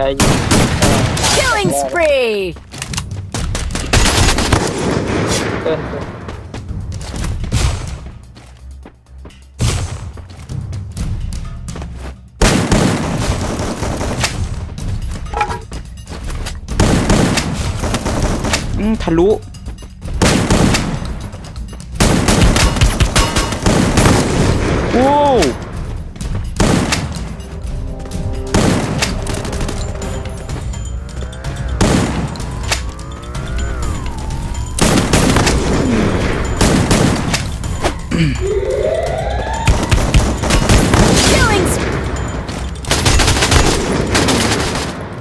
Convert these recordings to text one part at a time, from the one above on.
ย่ายิง Killing spree! เกินเกินอืมทะลุ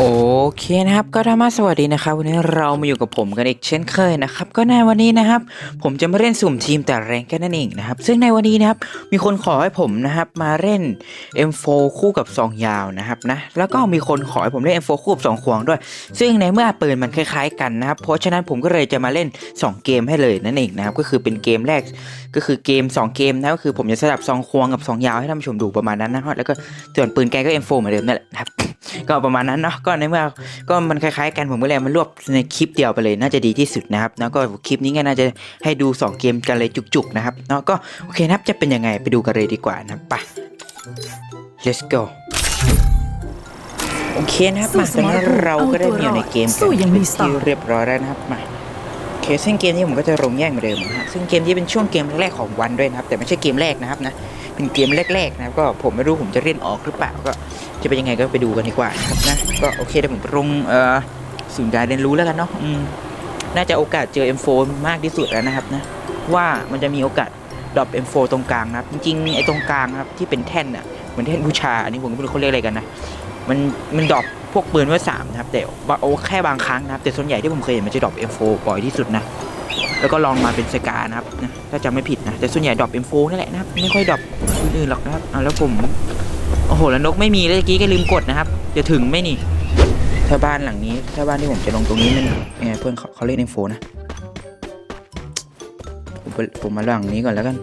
โอเคนะครับก็ธรรมาสวัสดีนะครับ วันนี้เรามาอยู่กับผมกันอีกเช่นเคยนะครับ ก็ในวันนี้นะครับ ผมจะมาเล่นสุ่มทีมแต่แรงแค่นั้นเองนะครับ ซึ่งในวันนี้นะครับมีคนขอให้ผมนะครับมาเล่น M4 คู่กับซองยาวนะครับนะแล้วก็มีคนขอให้ผมเล่น M4 คู่กับสองขวงด้วย ซึ่งในเมื่อปืนมันคล้าย ๆ กันนะครับเพราะฉะนั้นผมก็เลยจะมาเล่น 2 เกมให้เลยนั่นเองนะครับก็คือเป็นเกมแรกก็คือเกม 2 เกมนะก็คือผมจะสลับซองควงกับซองยาวให้ท่านผู้ชมดูประมาณนั้นนะครับแล้วก็ส่วนปืนแกก็ M4 เหมือนเดิมนั่นแหละนะครับ ก็ประมาณนั้นเนาะก็ในเมื่อก็มันคล้ายๆ กันผมก็เลยมันรวบในคลิปเดียวไปเลยน่าจะดีที่สุดนะครับแล้วก็คลิปนี้ก็น่าจะให้ดู 2 เกมกันเลยจุกๆนะครับเนาะก็โอเคนะครับจะเป็นยังไงไปดูกันเลยดีกว่านะไป let's go โอเคนะครับมาตอนนี้เราก็ได้มาอยู่ในเกมกันสู้ยังมีเป็นสไตล์ที่เรียบร้อยแล้วนะครับมา เคซึ่งเกมนี้ผมก็จะลงแยกเหมือนเดิมนะฮะซึ่งเกมนี้เป็นช่วงเกมแรกๆของวันด้วยนะครับ แต่ไม่ใช่เกมแรกนะครับนะ เป็นเกมแรกๆนะครับ ก็ผมไม่รู้ผมจะเล่นออกหรือเปล่า ก็จะเป็นยังไงก็ไปดูกันดีกว่านะครับนะ ก็โอเคเดี๋ยวผมลงเอ่อศูนย์การเรียนรู้แล้วกันเนาะอืมน่าจะโอกาสเจอ M4 มากที่สุดแล้วนะครับนะ ว่ามันจะมีโอกาสดรอป M4 ตรงกลางนะครับ จริงๆไอ้ตรงกลางครับที่เป็นแท่นอะเหมือนแท่นบูชา อันนี้ผมก็ไม่รู้เขาเรียกอะไรกันนะ มันมันดรอป วกปืนไว้สามนะครับแต่ว่าโอ้แค่บางครั้งนะครับ แต่ส่วนใหญ่ที่ผมเคยเห็นมันจะดรอป M4 บ่อยที่สุดนะ แล้วก็ลองมาเป็นสกานะครับนะถ้าจำไม่ผิดนะ แต่ส่วนใหญ่ดรอป M4 นั่นแหละนะครับ ไม่ค่อยดรอปอื่นๆหรอกนะครับเอาแล้วผม โอ้โห แล้วนกไม่มีเลยเมื่อกี้ก็ลืมกดนะครับจะถึงไหมนี่ ถ้าบ้านหลังนี้ ถ้าบ้านที่ผมจะลงตรงนี้มันเอ่เพื่อนเขาเขาเล่น M4 นะผมผมมาหลังนี้ก่อนแล้วกัน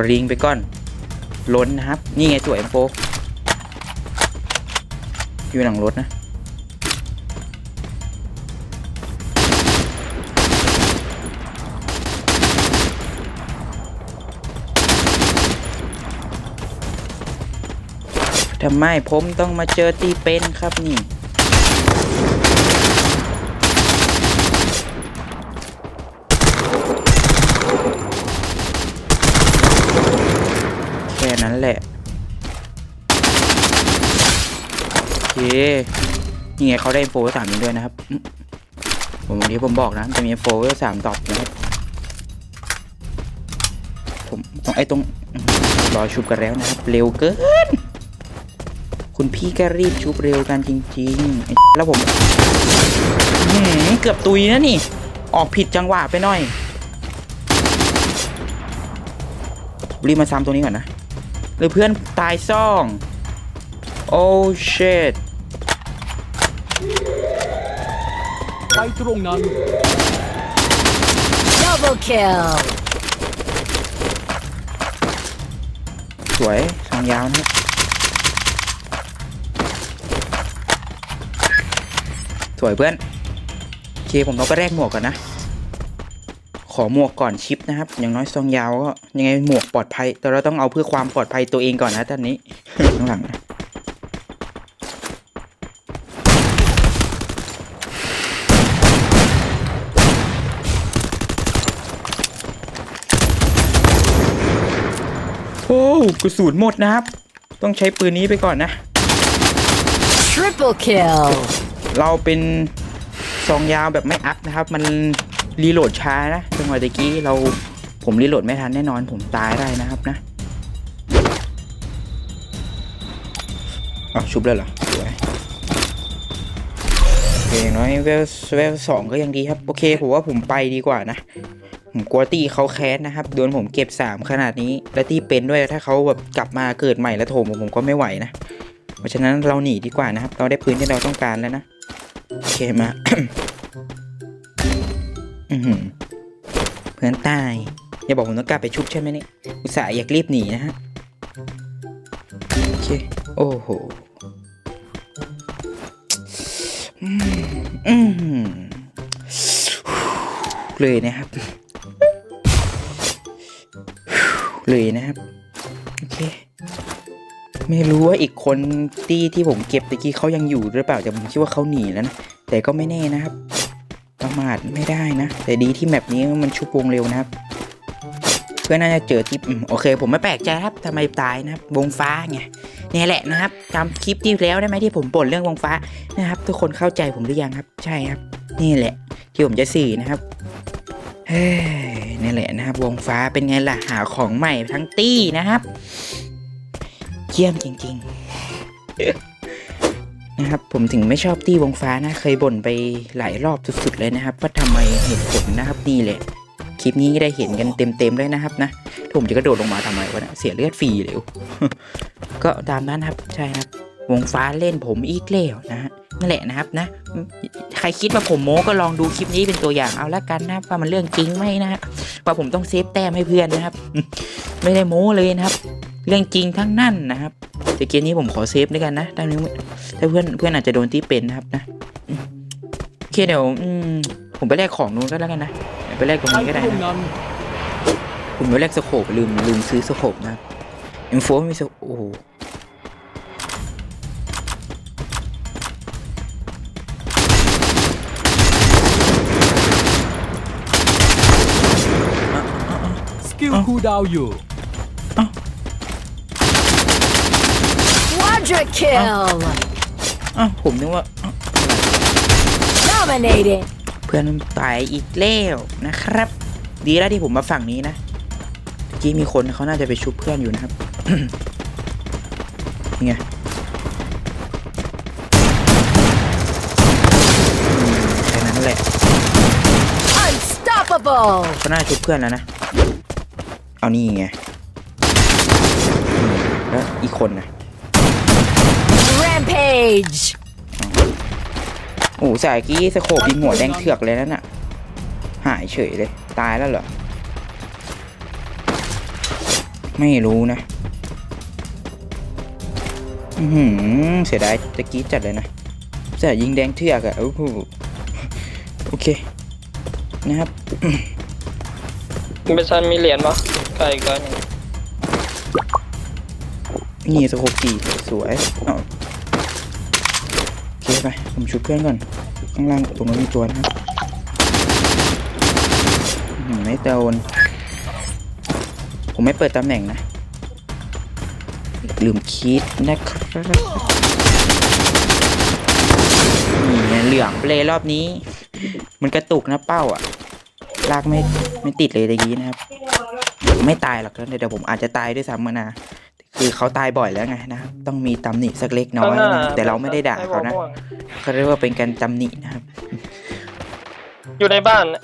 ระดิงไปก่อน ล้นนะครับ นี่ไงตัว M4 อยู่หลังรถนะทำไมผมต้องมาเจอตีเป็นครับนี่ นั้นแหละโอเคนี่ไงเขาได้โฟร์สามนี้ด้วยนะครับ ผมวันนี้ผมบอกนะ จะมีโฟร์สามดอกนะครับผมตรงไอ้ตรงรอชุบกันแล้วนะครับ เร็วเกิน คุณพี่ก็รีบชุบเร็วกันจริงๆ แล้วผมเกือบตุยนะนี่ ออกผิดจังหวะไปหน่อยรีบมาซ้ำตรงนี้ก่อนนะ หรือเพื่อนตายซ่อง โอ้เชดไปตรงนั้น Double kill! สวยทางยาวนะสวยเพื่อน โอเค ผมต้องไปแลกหมวกก่อนนะ ขอหมวกก่อนชิปนะครับ อย่างน้อยซองยาวก็ยังไงหมวกปลอดภัย แต่เราต้องเอาเพื่อความปลอดภัยตัวเองก่อนนะตอนนี้ข้างหลังนะโอ้กระสุนหมดนะครับ ต้องใช้ปืนนี้ไปก่อนนะ Triple kill! เราเป็นซองยาวแบบไม่อัพนะครับ มัน รีโหลดช้านะจังหวะตะกี้เราผมรีโหลดไม่ทันแน่นอนผมตายได้นะครับนะอ้าวชุบแล้วเหรอสวยโอเคน้อยเวลเวลสองก็ยังดีครับ โอเคผมว่าผมไปดีกว่านะ ผมกลัวตีเขาแค้นะครับโดนผมเก็บสามขนาดนี้ และตีเป็นด้วยถ้าเขาแบบกลับมาเกิดใหม่แล้วโถมผมก็ไม่ไหวนะ เพราะฉะนั้นเราหนีดีกว่านะครับ เราได้พื้นที่เราต้องการแล้วนะ โอเคมา เพื่อนตาย อย่าบอกผมต้องกลับไปชุบใช่ไหมเนี่ย อุตส่าห์อยากรีบหนีนะฮะ โอเค โอ้โหอืมเลยนะครับ เลยนะครับ โอเค ไม่รู้ว่าอีกคนที่ที่ผมเก็บตะกี้เขายังอยู่หรือเปล่าแต่ผมคิดว่าเขาหนีแล้วนะ แต่ก็ไม่แน่นะครับ ประมาทไม่ได้นะ แต่ดีที่แมปนี้มันชุบวงเร็วนะครับ เพื่อนน่าจะเจอที่โอเค ผมไม่แปลกใจครับทำไมตายนะครับ วงฟ้าไงนี่แหละนะครับจำคลิปที่แล้วได้ไหมที่ผมบ่นเรื่องวงฟ้านะครับ ทุกคนเข้าใจผมหรือยังครับ ใช่ครับ นี่แหละ ที่ผมจะสื่นะครับเฮ้นี่แหละนะครับวงฟ้าเป็นไงล่ะหาของใหม่ทั้งตี้นะครับ เยี่ยมจริง ๆ นะครับผมถึงไม่ชอบตี้วงฟ้านะ เคยบ่นไปหลายรอบสุดๆเลยนะครับว่าทำไมเหตุผลนะครับนี่แหละคลิปนี้ได้เห็นกันเต็มๆเลยนะครับนะผมจะกระโดดลงมาทำไมวะเนะเสียเลือดฟรีเลยก็ตามนั้นครับใช่ครับ วงฟ้าเล่นผมอีกแล้วนะฮะนั่นแหละนะครับนะ ใครคิดว่าผมโม้ก็ลองดูคลิปนี้เป็นตัวอย่างเอาละกันนะครับว่ามันเรื่องจริงไหมนะฮะว่าผมต้องเซฟแต้มให้เพื่อนนะครับ ไม่ได้โม้เลยนะครับ เรื่องจริงทั้งนั่นนะครับแต่เกมนี้ผมขอเซฟด้วยกันนะถ้าเพื่อนถ้าเพื่อนเพื่อนอาจจะโดนที่เป็นนะครับนะโอเคเดี๋ยวอืมผมไปแลกของนู้นก็แล้วกันนะไปแลกตรงนี้ก็ได้นะนนผมไปแลกสโคปลืมลืมซื้อสโคปนะครับอินโฟมีสโคโอ้โหสกิลคูดาวอยู่ Quadra kill. อะผมนึกว่าอะ Dominating. เพื่อนตายอีกแล้วนะครับ ดีแล้วที่ผมมาฝั่งนี้นะเมื่อกี้มีคนเขาน่าจะไปชุบเพื่อนอยู่นะครับนี่ไงอืมแค่นั้นแหละ Unstoppable. เขาน่าชุบเพื่อนแล้วนะ เอานี่ไงอืมแล้วอีกคนนะ Rampage. โอ้โหสายกี้สโคปยิงหัวแดงเถือกเลยนั่นน่ะ หายเฉยเลย ตายแล้วเหรอ ไม่รู้นะ อือหือเสียดายตะกี้จัดเลยนะสายยิงแดงเถือกอะโอ้โหโอเค นะครับเบซันมีเหรียญปะไก่กันนี่สโคปสี่สวยเอาโอ เคไป ผมชุบเพื่อนก่อน ข้างล่างตรงนั้นมีตัวนะครับไม่โดนผมไม่เปิดตำแหน่งนะ ลืมคิดนะครับนี่ไงเหลืองไปเลยรอบนี้ มันกระตุกนะเป้าอะ ลากไม่ไม่ติดเลยตะกี้นะครับ ไม่ตายหรอกนะเดี๋ยวผมอาจจะตายด้วยซ้ำมานะ คือเขาตายบ่อยแล้วไงนะครับต้องมีตำหนิสักเล็กน้อยนะแต่เราไม่ได้ด่าเขานะเขาเรียกว่าเป็นการตำหนินะครับ อยู่ในบ้านน่ะ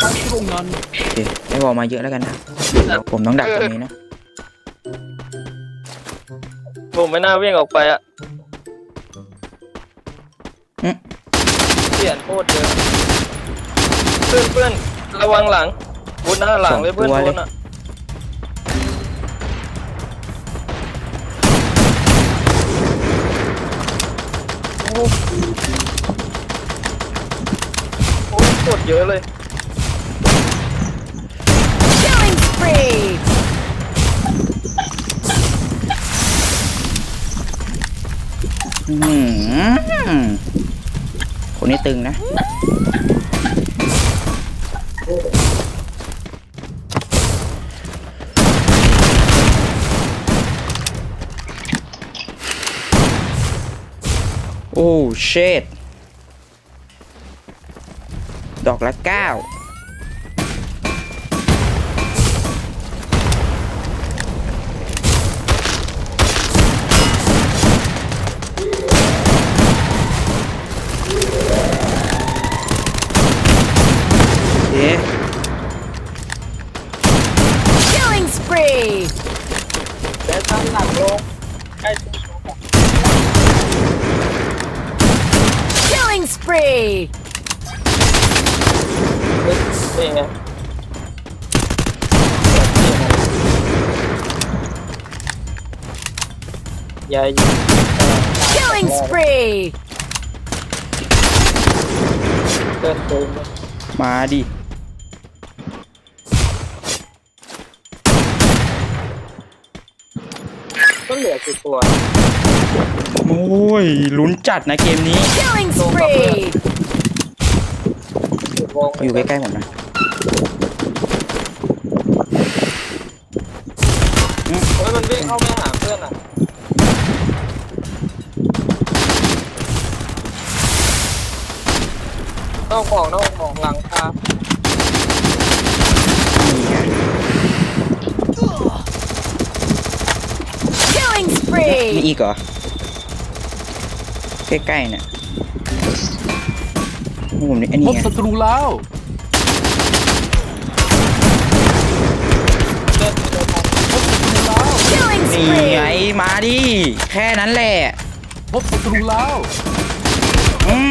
ไปตรงนั้นโอเคไม่บอกมาเยอะแล้วกันนะเดี๋ยวผมต้องดักตรงนี้นะผมไม่น่าวิ่งออกไปอะอืมเปลี่ยนโคตรเยอะเพื่อนเพื่อนระวังหลังบนหน้าหลังเลยเพื่อนโดนอะ กดเยอะเลย Killing spree. อื้อหือคนนี้ตึงนะ โอ้เชด ดอกละ 9 ยายยิง Killing spree! เดินเดินมาดิก็เหลือกี่ตัวโอ้ยลุ้นจัดนะเกมนี้ Killing spree! วงอยู่ใกล้ๆผมนะ เฮ้ยมันวิ่งเข้าไปหาเพื่อนอะ นอกของนอกของหลังคานี่ไง Killing มี spree! อีกเหรอ ใกล้ๆเนี่ยนี่ผมนี่อันพนี้บไงศัตรูแล้ว เล่นเลยครับพบศัตรูแล้ว Killing นี่ไง spree! มาดิ แค่นั้นแหละพบศัตรูแล้ว อืม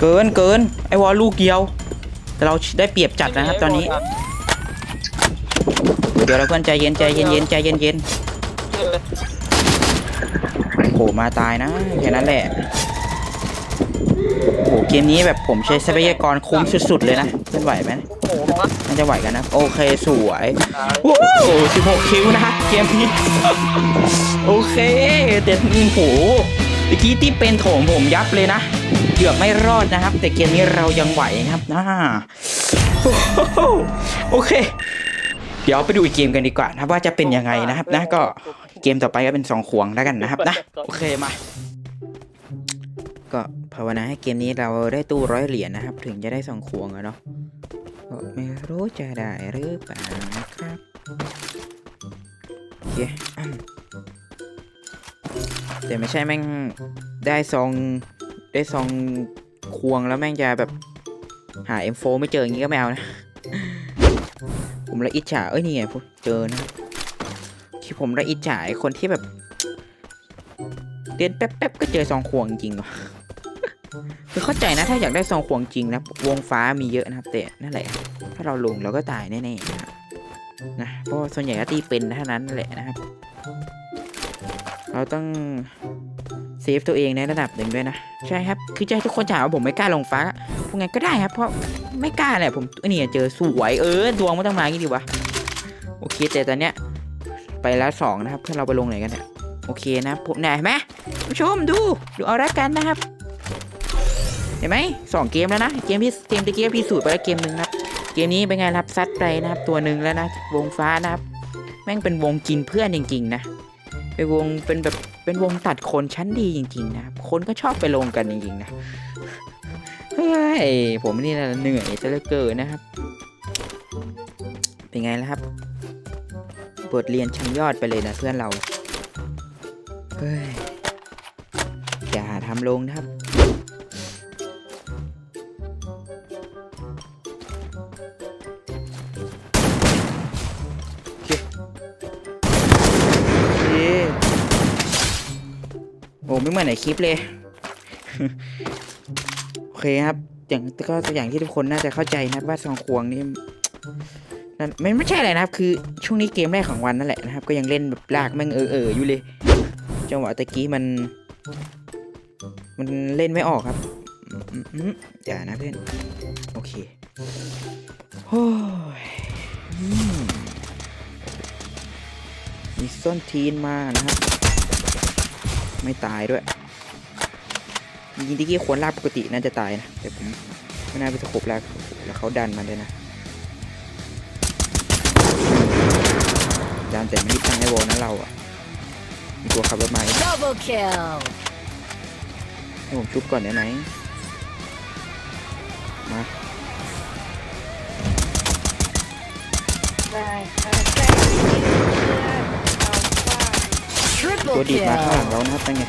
เกินเกินไอวอลลูกเดียว แต่เราได้เปรียบจัดนะครับ ตอนนี้ เดี๋ยวเราเพื่อนใจเย็นใจเย็นเย็นใจเย็นเย็นเล่นเลยโหมาตายนะแค่นั้นแหละโหเกมนี้แบบผมใช้ทรัพยากรคุ้มสุด ๆ เลยนะเพื่อนไหวไหมโอ้โหมาน่าจะไหวกันนะ โอเคสวยตายโอ้โห16 คิวนะเกมนี้ โอเคแต่โอ้โหเมื่อกี้ที่เป็นโถมผมยับเลยนะ เกือบไม่รอดนะครับ แต่เกมนี้เรายังไหวนะครับนะโอเค เดี๋ยวไปดูอีกเกมกันดีกว่านะครับว่าจะเป็นยังไงนะครับนะก็เกมต่อไปก็เป็นสองขวงแล้วกันนะครับนะโอเคมา ก็ภาวนาให้เกมนี้เราได้ตู้ร้อยเหรียญนะครับ ถึงจะได้สองขวงอะเนาะก็ไม่รู้จะได้หรือเปล่านะครับโอเคอืมแต่ไม่ใช่แม่งได้ซอง ได้ซองควงแล้วแม่งจะแบบหา M4 ไม่เจออย่างงี้ก็ไม่เอานะ ผมละอิจฉาเอ้ยนี่ไงผมเจอนะที่ผมละอิจฉาคนที่แบบเดินแป๊บๆก็เจอซองควงจริงว่ะคือเข้าใจนะถ้าอยากได้ซองควงจริงนะวงฟ้ามีเยอะนะครับแต่นั่นแหละ ถ้าเราลงเราก็ตายแน่ๆนะครับนะเพราะส่วนใหญ่ก็ตีเป็นเท่านั้นแหละนะครับ เราต้อง เซฟตัวเองในระดับหนึ่งด้วยนะ ใช่ครับ คือจะให้ทุกคนถามว่าผมไม่กล้าลงฟ้าพวกไงก็ได้ครับ เพราะไม่กล้าแหละผมเนี่ยเจอสวยเออดวงไมันต้องมางี้ดีวะโอเคแต่ตอนเนี้ยไปแล้วสองนะครับถ้าเราไปลงไหนกันเนี่ยโอเคนะผมไหนไหมผู้ชมดูดูเอาละกันนะครับ เห็นไหมสองเกมแล้วนะเกมที่เกมตะกี้ก็พิสูจน์ไปแล้วเกมหนึ่งนะครับเกมนี้เป็นไงครับซัดไปนะครับตัวหนึ่งแล้วนะวงฟ้านะครับ แม่งเป็นวงกินเพื่อนจริงๆนะเป็นวงเป็นแบบ เป็นวงตัดคนชั้นดีจริง ๆ นะ คนก็ชอบไปลงกันจริง ๆ นะเฮ้ยผมนี่นะเหนื่อยซะเหลือเกินนะครับ เป็นไงล่ะครับบทเรียนชั้นยอดไปเลยนะเพื่อนเรา เฮ้ย อย่าทำลงนะครับ ไม่เหมือนในคลิปเลย โอเคครับอย่างก็อย่างที่ทุกคนน่าจะเข้าใจนะครับว่าซองควงนี่นั่นไม่ไม่ใช่อะไรนะครับ คือช่วงนี้เกมแรกของวันนั่นแหละนะครับ ก็ยังเล่นแบบลากแม่งเออเอออยู่เลยจังหวะตะกี้มัน มันเล่นไม่ออกครับอย่านะเพื่อนโอเคโอ้ยมมีส้นทีนมานะครับ ไม่ตายด้วยยิงที่กี้ควรลากปกติน่าจะตายนะแต่ผมไม่น่าไปตะขบลากแล้วเขาดันมาเลยนะดันแต่ไม่ได้ตั้งไอ้วอลนะเราอะมีตัวขับรถมาอีก Double kill! ให้ผมชุบก่อนได้ไหมมา Triple ตัวดีดมาข้างหลัง kill! เรานะครับเป็นไง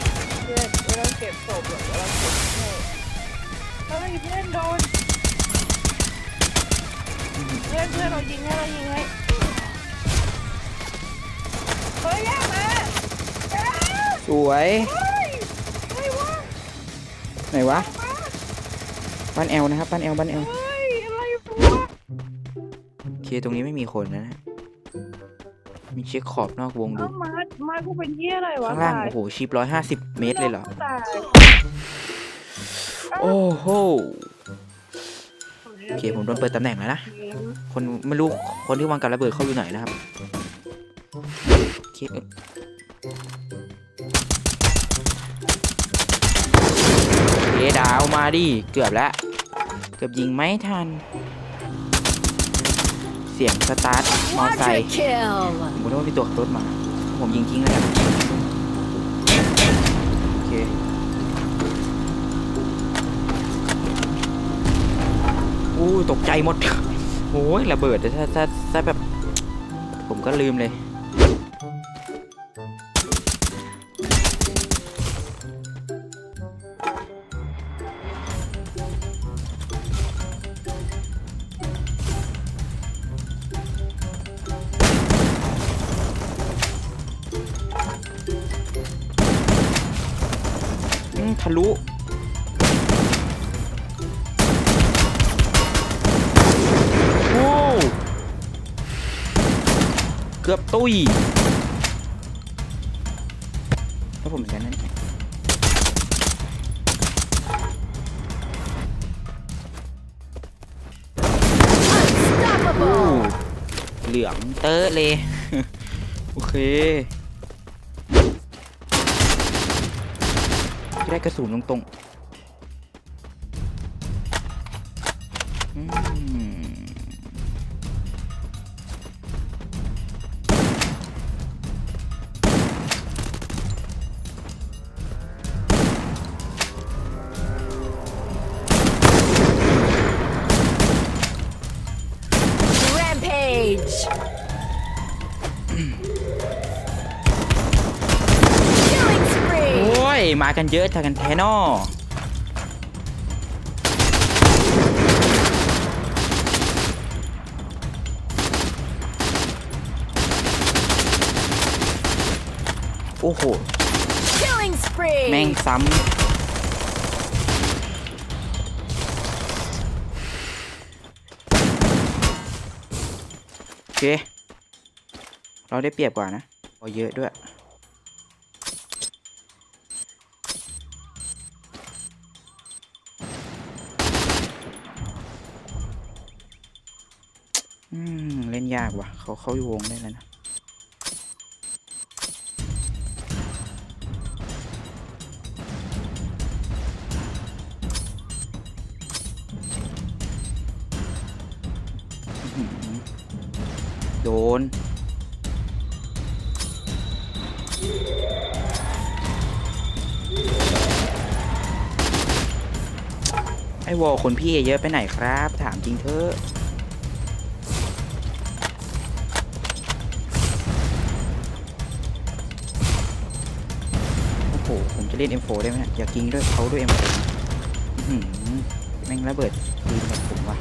เพื่อนเวลาเก็บศพแบบเวลาเก็บให้เฮ้ยเพื่อนโดน เพื่อนเพื่อนเรายิงให้เรายิงให้เฮ้ยแย่มาสวยเฮ้ยเฮ้ยวะไหนวะบ้านแอลนะครับบ้านแอลบ้านแอลเฮ้ยอะไรวะโอเคตรงนี้ไม่มีคนนะฮะ มีเช็คขอบนอกวงดู เอ้ามามากูเป็นเหี้ยอะไรวะข้างล่างตยโอ้โห ชิปร้อยห้าสิบเมตรเลยเหรอ ตายโอ้โห โอเค ผมโดนเปิดตำแหน่งแล้วนะ คนไม่รู้ คนที่วางกับระเบิดเขาอยู่ไหนนะครับ โอเคเอ้ยโอเคดาวมาดิ เกือบแล้ว เกือบยิงไม่ทัน เสียงสตาร์ทมอไซค์ผมนึกว่ามีตัวขับรถมา ผมยิงทิ้งแล้วกันโอเคอู้ตกใจหมดโอ้ยระเบิดแต่ถ้าถ้าถ้าแบบ ผมก็ลืมเลย ทะลุ โอ้เกือบตุ้ยแล้วผมเหมือนกันนั่นโอ้ Unstoppable. เหลืองเตอะเลย โอเค ได้กระสุนตรง กันเยอะทากันแทนอโอ้โห Killing spree. แม่งซ้ำโอเค เราได้เปรียบกว่านะพอเยอะด้วย ยากว่ะ เขาเขาอยู่วงได้แล้วนะโดน ไอ้วอลคนพี่เยอะไปไหนครับ ถามจริงเถอะ เล่น M4 ได้ไหมเนี่ยอยากยิงด้วยเขาด้วย M4 แม่งระเบิดปืนแบบผมว่ะ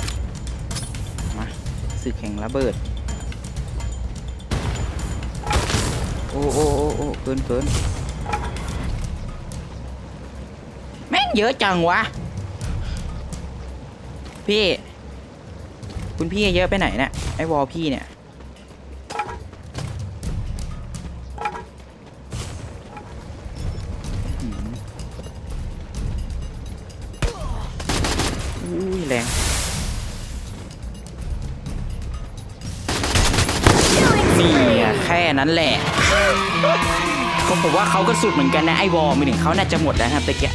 มาศึกแข่งระเบิด โอ้โอ้โอ้โอ้เกินเกินแม่งเยอะจังวะ พี่ คุณพี่เยอะไปไหนเนี่ยไอ้วอลพี่เนี่ย นั้นแหละก็ผมว่าเขาก็สุดเหมือนกันนะไอวอลมีหนึ่งเขาน่าจะหมดแล้วนะครับตะเกีย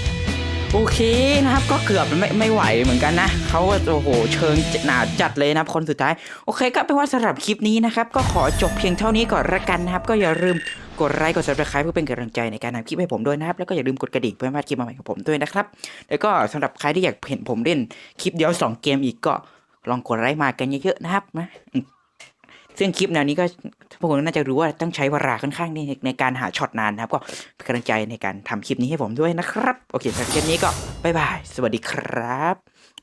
โอเคนะครับก็เกือบไม่ไม่ไหวเหมือนกันนะเขาก็โอ้โหเชิงหนาจัดเลยนะครับคนสุดท้ายโอเคก็เป็นว่าสำหรับคลิปนี้นะครับก็ขอจบเพียงเท่านี้ก่อนละกันนะครับ ก็อย่าลืมกดไลค์กด subscribe เพื่อเป็นกำลังใจในการทำคลิปให้ผมด้วยนะครับ แล้วก็อย่าลืมกดกระดิ่งเพื่อไม่พลาดคลิปใหม่ของผมด้วยนะครับ แล้วก็สำหรับใครที่อยากเห็นผมเล่นคลิปเดียวสองเกมอีกก็ลองกดไลค์มากันเยอะๆนะครับนะ ซึ่งคลิปแนวนี้ก็พวกคุณน่าจะรู้ว่าต้องใช้เวลาค่อนข้างในในการหาช็อตนานนะครับ ก็เป็นกำลังใจในการทำคลิปนี้ให้ผมด้วยนะครับ โอเคสำหรับคลิปนี้ก็บ๊ายบาย สวัสดีครับ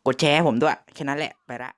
กดแชร์ผมด้วยแค่นั้นแหละไปละ